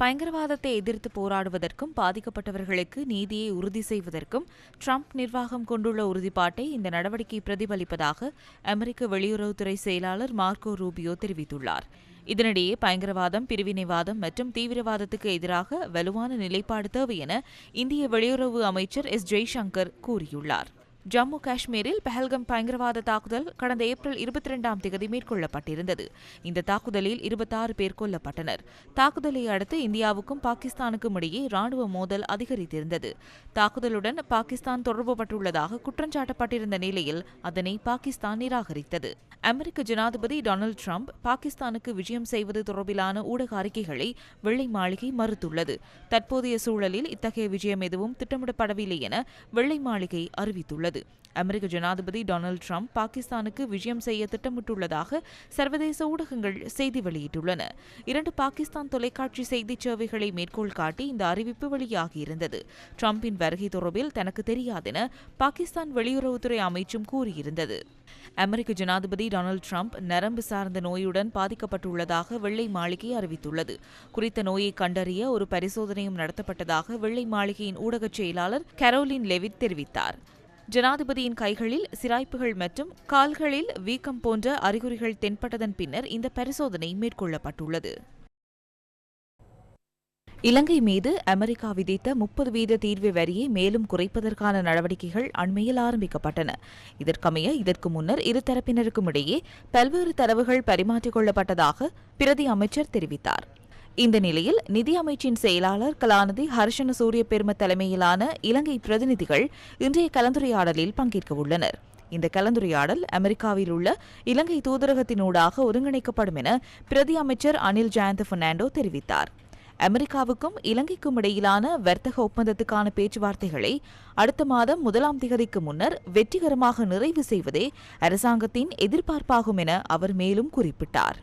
பயங்கரவாதத்தை எதிர்த்து போராடுவதற்கும் பாதிக்கப்பட்டவர்களுக்கு நீதியை உறுதி செய்வதற்கும் ட்ரம்ப் நிர்வாகம் கொண்டுள்ள உறுதிப்பாட்டை இந்த நடவடிக்கை பிரதிபலிப்பதாக அமெரிக்க வெளியுறவுத்துறை செயலாளர் மார்க்கோ ரூபியோ தெரிவித்துள்ளார். இதனிடையே பயங்கரவாதம் பிரிவினைவாதம் மற்றும் தீவிரவாதத்துக்கு எதிராக வலுவான நிலைப்பாடு தேவை என இந்திய வெளியுறவு அமைச்சர் எஸ் ஜெய்சங்கர் கூறியுள்ளார். ஜம்மு காஷ்மீரில் பெஹல்கம் பயங்கரவாத தாக்குதல் கடந்த ஏப்ரல் இருபத்தி இரண்டாம் தேதி மேற்கொள்ளப்பட்டிருந்தது. இந்த தாக்குதலில் இருபத்தாறு பேர் கொல்லப்பட்டனர். தாக்குதலை அடுத்து இந்தியாவுக்கும் பாகிஸ்தானுக்கும் இடையே ராணுவ மோதல் அதிகரித்திருந்தது. தாக்குதலுடன் பாகிஸ்தான் தொடர்புபட்டுள்ளதாக குற்றஞ்சாட்டப்பட்டிருந்த நிலையில் அதனை பாகிஸ்தான் நிராகரித்தது. அமெரிக்க ஜனாதிபதி டொனால்டு ட்ரம்ப் பாகிஸ்தானுக்கு விஜயம் செய்வது தொடர்பிலான ஊடக அறிக்கைகளை வெள்ளை மாளிகை மறுத்துள்ளது. தற்போதைய சூழலில் இத்தகைய விஜயம் எதுவும் திட்டமிடப்படவில்லை என வெள்ளை மாளிகை அறிவித்துள்ளது. அமெரிக்க ஜனாதிபதி டொனால்டு ட்ரம்ப் பாகிஸ்தானுக்கு விஜயம் செய்ய திட்டமிட்டுள்ளதாக சர்வதேச ஊடகங்கள் செய்தி வெளியிட்டுள்ளன. இரண்டு பாகிஸ்தான் தொலைக்காட்சி செய்திச் சேவைகளை மேற்கோள் காட்டி இந்த அறிவிப்பு வெளியாகியிருந்தது. ட்ரம்பின் வருகை தொடர்பில் தனக்கு தெரியாதென பாகிஸ்தான் வெளியுறவுத்துறை அமைச்சும் கூறியிருந்தது. அமெரிக்க ஜனாதிபதி டொனால்டு ட்ரம்ப் நரம்பு சார்ந்த நோயுடன் பாதிக்கப்பட்டுள்ளதாக வெள்ளை மாளிகை அறிவித்துள்ளது. குறித்த நோயை கண்டறிய ஒரு பரிசோதனையும் நடத்தப்பட்டதாக வெள்ளை மாளிகையின் ஊடகச் செயலாளர் கரோலின் லெவிட் தெரிவித்தார். ஜனாதிபதியின் கைகளில் சிராய்ப்புகள் மற்றும் கால்களில் வீக்கம் போன்ற அறிகுறிகள் தென்பட்டதன் பின்னர் இந்த பரிசோதனை மேற்கொள்ளப்பட்டுள்ளது. இலங்கை மீது அமெரிக்கா விதித்த முப்பது வீத தீர்வு வரியை மேலும் குறைப்பதற்கான நடவடிக்கைகள் அண்மையில் ஆரம்பிக்கப்பட்டன. இதற்கமைய இதற்கு முன்னர் இருதரப்பினருக்கும் இடையே பல்வேறு தரவுகள் பரிமாற்றிக் கொள்ளப்பட்டதாக பிரதி அமைச்சர் தெரிவித்தார். இந்த நிலையில் நிதி அமைச்சின் செயலாளர் கலாநிதி ஹர்ஷன சூரிய பெரும தலைமையிலான இலங்கை பிரதிநிதிகள் இன்றைய கலந்துரையாடலில் பங்கேற்க உள்ளனர். இந்த கலந்துரையாடல் அமெரிக்காவில் உள்ள இலங்கை தூதரகத்தினூடாக ஒருங்கிணைக்கப்படும் என பிரதி அமைச்சர் அனில் ஜெயந்த் பெர்னாண்டோ தெரிவித்தார். அமெரிக்காவுக்கும் இலங்கைக்கும் இடையிலான வர்த்தக ஒப்பந்தத்துக்கான பேச்சுவார்த்தைகளை அடுத்த மாதம் முதலாம் திகதிக்கு முன்னர் வெற்றிகரமாக நிறைவு செய்வதே அரசாங்கத்தின் எதிர்பார்ப்பாகும் என அவர் மேலும் குறிப்பிட்டார்.